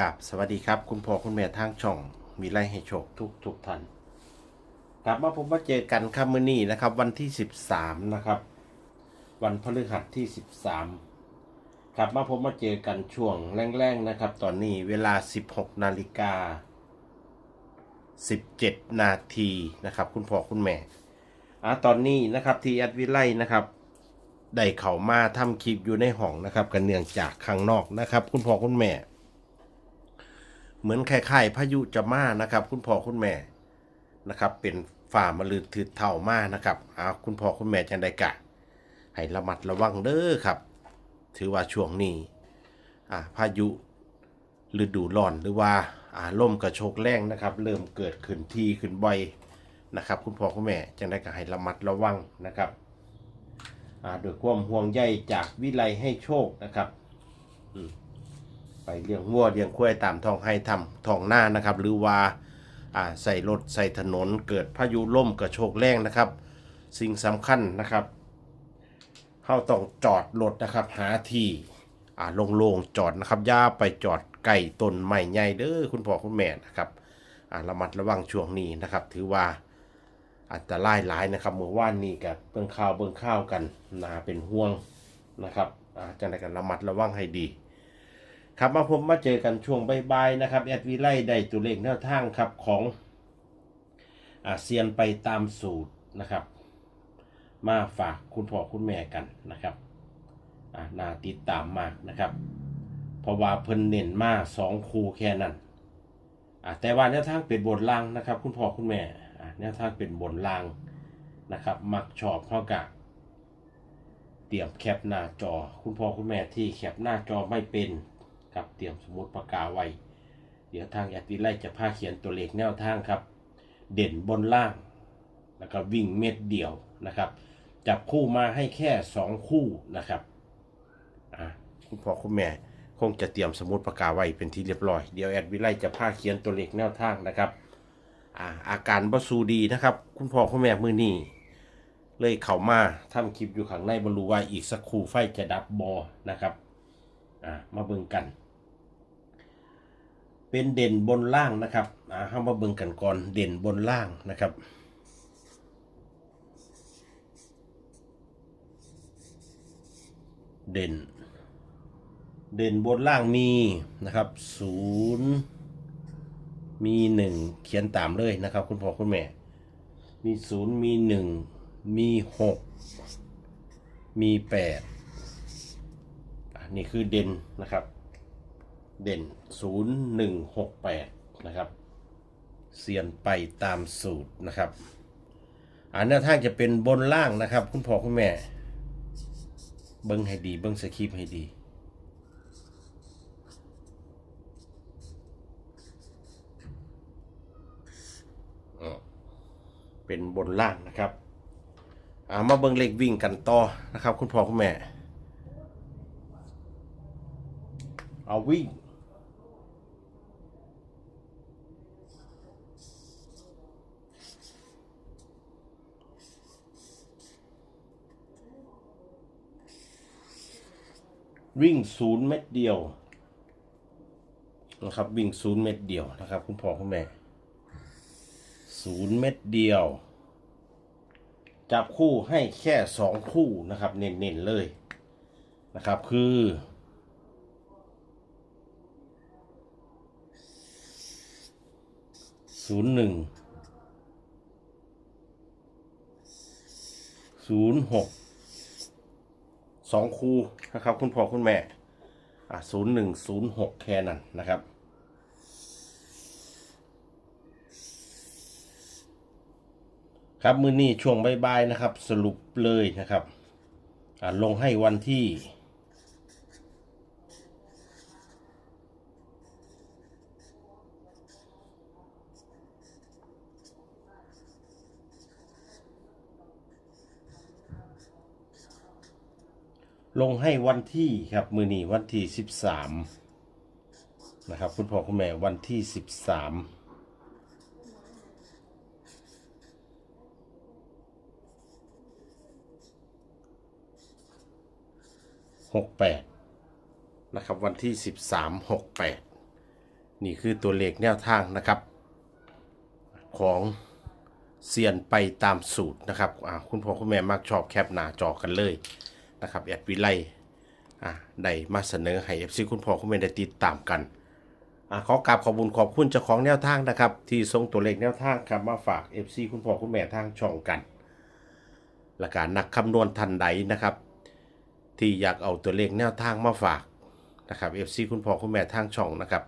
กับสวัสดีครับคุณพ่อคุณแม่ทางช่องมีไรให้โชคทุกทุกท่านกลับมาผมมาเจอกันครับมื้อนี้นะครับ วันที่ 13 นะครับ วันพฤหัสที่ 13ครับมาผมมาเจอกันช่วงแรงๆนะครับ ตอนนี้เวลา 16นาฬิกา17 นาทีนะครับ คุณพ่อคุณแม่อ่าตอนนี้นะครับที่แอดวิไลนะครับได้เข้ามาทำคลิปอยู่ในห้องนะครับ กันเนื่องจากข้างนอกนะครับ คุณพ่อคุณแม่ เหมือนคล้ายๆพายุจะมานะครับ คุณพ่อคุณแม่นะครับ เป็นฝ่ามาลืดถือเท่ามานะครับเอาคุณพ่อคุณแม่จังได้กะ ให้ระมัดระวังเด้อครับ ถือว่าช่วงนี้อ่าพายุฤดูร้อนหรือว่าอ่าลมกระโชกแรงนะครับ เริ่มเกิดขึ้นทีขึ้นบ่อยนะครับ คุณพ่อคุณแม่จังได้กะให้ระมัดระวังนะครับอ่าโดยความห่วงใยจากวิไลให้โชคนะครับอืม ไปเลี้ยงวัวเลี้ยงควายตามท้องให้ทำท้องหน้านะครับ หรือว่าใส่รถใส่ถนนเกิดพายุล่มกระโชกแรงนะครับ สิ่งสำคัญนะครับเราต้องจอดรถนะครับหาที่อ่าโล่งๆจอดนะครับย่าไปจอดไก่ต้นไม้ใหญ่เด้อคุณพ่อคุณแม่นะครับระมัดระวังช่วงนี้นะครับ ถือว่าอันตรายหลายนะครับเมื่อวานนี้กับเบิ่งข่าวเบิ่งข่าวกันนาเป็นห่วงนะครับอาจังไดกันระมัดระวังให้ดี ครับมาผมมาเจอกันช่วงบ่ายๆนะครับแอดวิไลได้ตัวเลขแนวทางครับของอาเซียนไปตามสูตรนะครับ มาฝากคุณพ่อคุณแม่กันนะครับอ่านาติดตามมากนะครับ เพราะว่าเพิ่นเน้นมาสองคูแค่นั้นแต่ว่าแนวทางเป็นบนล่างนะครับ คุณพ่อคุณแม่อะแนวทางเป็นบนล่างนะครับ มักชอบเท่ากับเตรียมแคปหน้าจอ คุณพ่อคุณแม่ที่แคปหน้าจอไม่เป็น กับเตรียมสมุดปากกาไว้ เดี๋ยวทางแอดวิไลจะพาเขียนตัวเลขแนวทางครับ เด่นบนล่าง แล้วก็วิ่งเม็ดเดียวนะครับ จับคู่มาให้แค่สองคู่นะครับอะคุณพ่อคุณแม่คงจะเตรียมสมุดปากกาไว้เป็นที่เรียบร้อย เดี๋ยวแอดวิไลจะพาเขียนตัวเลขแนวทางนะครับอาอาการบสูดีนะครับ คุณพ่อคุณแม่มือนี่เลยเข้ามาทำคลิปอยู่ข้างในบรรลุว่าอีกสักครู่ไฟจะดับบอนะครับ อ่ามาเบิ่งกัน เป็นเด่นบนล่างนะครับอ่าเข้ามาเบิ่งกันก่อนเด่นบนล่างนะครับ เด่น เด่นบนล่างมีนะครับศูนย์มีหนึ่งเขียนตามเลยนะครับ คุณพ่อคุณแม่ มีศูนย์มีหนึ่งมีหกมีแปดอะนี่คือเด่นนะครับ เด่นศูนย์หนึ่งหกแปดนะครับ เสียนไปตามสูตรนะครับ อันแนวทางจะเป็นบนล่างนะครับ คุณพ่อคุณแม่ เบิ้งให้ดี เบิ้งสคริปให้ดี เป็นบนล่างนะครับอ่ามาเบิ้งเลขวิ่งกันต่อนะครับ คุณพ่อคุณแม่ เอาวิ่ง วิ่งศูนย์เม็ดเดียวนะครับ วิ่งศูนย์เม็ดเดียวนะครับ คุณพ่อคุณแม่ศูนย์เม็ดเดียว จับคู่ให้แค่สองคู่นะครับ เน้นๆเลยนะครับคือศูนย์หนึ่งศูนย์หก สองคูนะครับ คุณพ่อคุณแม่อะศูนย์หนึ่งศูนย์หกแค่นั้นนะครับครับ มือนี้ช่วงบ่ายๆนะครับ สรุปเลยนะครับอะลงให้วันที่ ลงให้วันที่ครับ มือนี้วันที่สิบสามนะครับ คุณพ่อคุณแม่วันที่สิบสามหกแปดนะครับ วันที่สิบสามหกแปดนี่คือตัวเลขแนวทางนะครับ ของเซียนไปตามสูตรนะครับคุณพ่อคุณแม่มักชอบแคปหน้าจอกันเลย นะครับแอดวิไลอ่าได้มาเสนอให้ FC คุณพ่อคุณแม่ได้ติดตามกันอ่าขอกราบขอบคุญขอบคุณเจ้าของแนวทางนะครับ ที่ส่งตัวเลขแนวทางครับมาฝาก FC คุณพ่อคุณแม่ทางช่องกันและการนักคำนวณทันใดนะครับ ที่อยากเอาตัวเลขแนวทางมาฝากนะครับ FC คุณพ่อคุณแม่ทางช่องนะครับ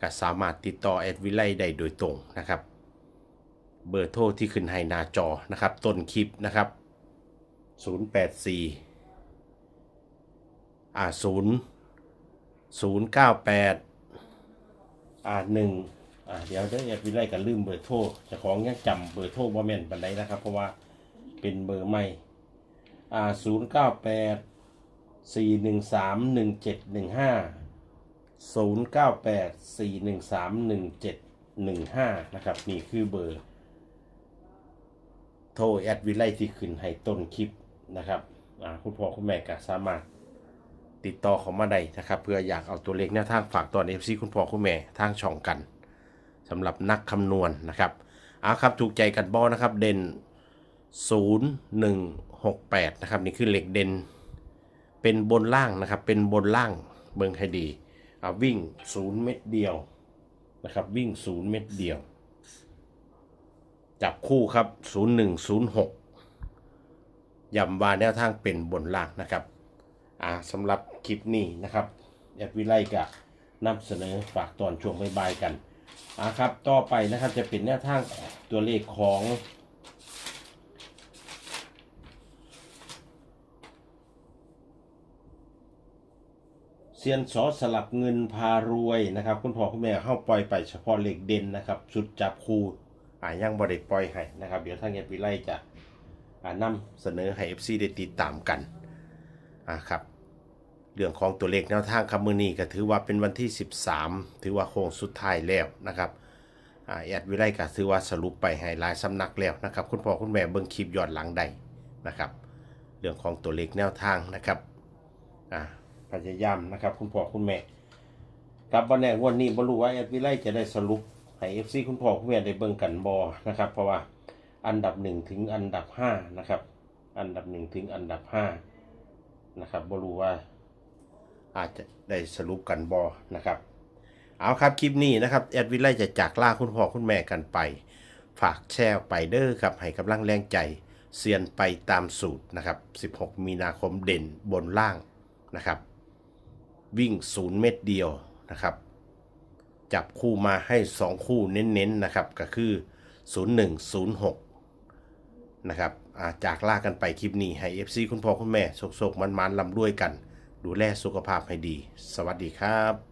ก็สามารถติดต่อแอดวิไลได้โดยตรงนะครับเบอร์โทรที่ขึ้นให้หน้าจอนะครับต้นคลิปนะครับ 084 อ่า0 098อ่า1อ่าเดี๋ยวเดี๋ยวแอดวิไลกันลืมเบอร์โทรจะของยังจำเบอร์โทรบ่แม่นปานใดนะครับ เพราะว่าเป็นเบอร์ใหม่อ่า098 413 1715 098 413 1715นะครับ นี่คือเบอร์ โทรแอดวิไลที่ขึ้นให้ต้นคลิปนะครับอ่าคุณพ่อคุณแม่ก็สามารถ ติดต่อเขามาได้นะครับเพื่ออยากเอาตัวเลขแนวทางฝากตอน FC คุณพ่อคุณแม่ทางช่องกันสำหรับนักคำนวณนะครับเอาครับถูกใจกันบอนะครับเด่น 0168 นะครับนี่คือเหล็กเด่น เป็นบนล่างนะครับเป็นบนล่างเบิ่งให้ดีเอาวิ่ง 0 เม็ดเดียวนะครับวิ่ง 0 เม็ดเดียว จับคู่ครับ 0106ย้ำว่าแนวทางเป็นบนล่างนะครับ สำหรับคลิปนี้นะครับแอดวิไลกะนำเสนอฝากตอนช่วงบ่ายๆกันอ่าครับต่อไปนะครับจะเป็นแนวทางตัวเลขของเซียนสอสลับเงินพารวยนะครับ คุณพ่อคุณแม่เข้าปล่อยไปเฉพาะเหล็กเด่นนะครับชุดจับคู่อ่ายังบริปล่อยให้นะครับ เดี๋ยวทางเอปีไล่จะอ่านำเสนอให้ FC ได้ติดตามกันอ่าครับ เรื่องของตัวเลขแนวทางคำมือนี้ก็ถือว่าเป็นวันที่ 13 ถือว่าโค้งสุดท้ายแล้วนะครับอแอดวิไลก็ถือว่าสรุปไปให้หลายสำนักแล้วนะครับ คุณพ่อคุณแม่เบิ่งคลิปย้อนหลังใดนะครับ เรื่องของตัวเลขแนวทางนะครับพยายามนะครับ คุณพ่อคุณแม่ครับวันแรกวันนี้บรรู้ว่าแอดวิไลจะได้สรุปให้ FC คุณพ่อคุณแม่ได้เบิ่งกันบอนะครับ เพราะว่าอันดับ1ถึงอันดับ5นะครับ อันดับ1ถึงอันดับ5นะครับบรู้ว่า อาจจะได้สรุปกันบอนะครับ เอาครับคลิปนี้นะครับแอดวิไลจะจากลาคุณพ่อคุณแม่กันไป ฝากแชร์ไปเด้อครับให้กำลังแรงใจเซียนไปตามสูตรนะครับ 16 มีนาคมเด่นบนล่างนะครับ วิ่ง 0 เม็ดเดียวนะครับ จับคู่มาให้ 2 คู่เน้นๆนะครับ ก็คือ 0106 นะครับาจากลากันไปคลิปนี้ให้ FC คุณพ่อคุณแม่โศกๆมันๆลำด้วยกัน ดูแลสุขภาพให้ดี สวัสดีครับ